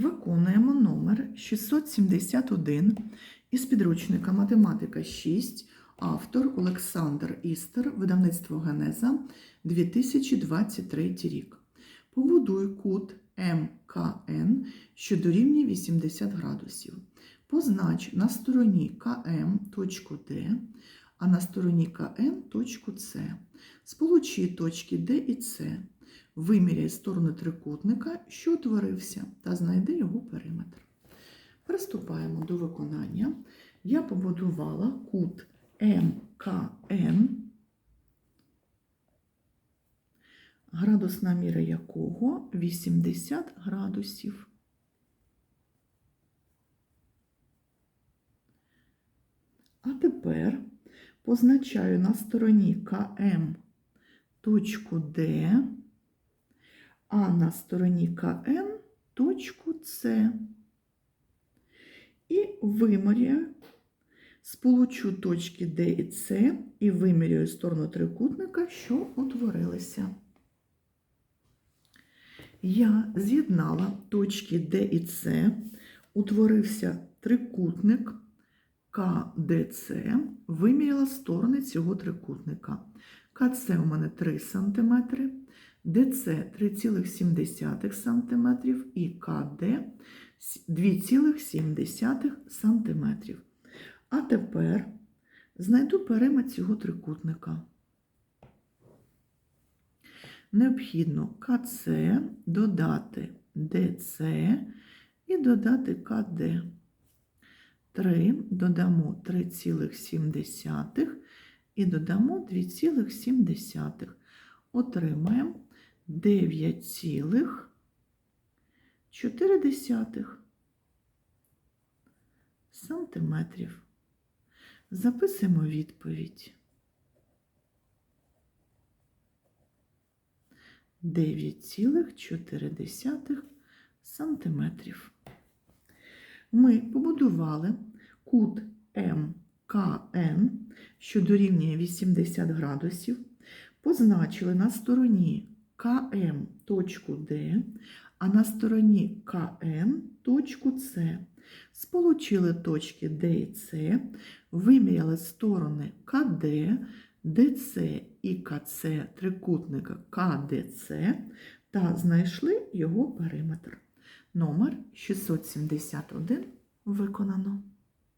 Виконуємо номер 671 із підручника Математика 6, автор Олександр Істер, видавництво Генеза 2023 рік. Побудуй кут МКН, що дорівнює 80 градусів. Познач на стороні КМ точку Д, а на стороні КН точку С. Сполучи точки Д і С. Виміряй сторону трикутника, що утворився, та знайди його периметр. Приступаємо до виконання. Я побудувала кут МКН, градусна міра якого 80 градусів. А тепер позначаю на стороні КМ точку Д, а на стороні КН точку С. І виміряю, сполучу точки Д і С і виміряю сторону трикутника, що утворилися. Я з'єднала точки Д і С, утворився трикутник КДЦ, виміряла сторони цього трикутника. КЦ у мене 3 см, ДЦ 3,7 см і КД 2,7 см. А тепер знайду периметр цього трикутника. Необхідно КЦ додати ДЦ і додати КД. 3 додамо 3,7 і додамо 2,7. Отримаємо 9,4 сантиметрів. Записуємо відповідь. 9,4 сантиметрів. Ми побудували кут МКН, що дорівнює 80 градусів, позначили на стороні КМ точку Д, а на стороні КН точку С. Сполучили точки Д і С, виміряли сторони КД, ДЦ і КЦ трикутника КДЦ та знайшли його периметр. Номер 671 виконано.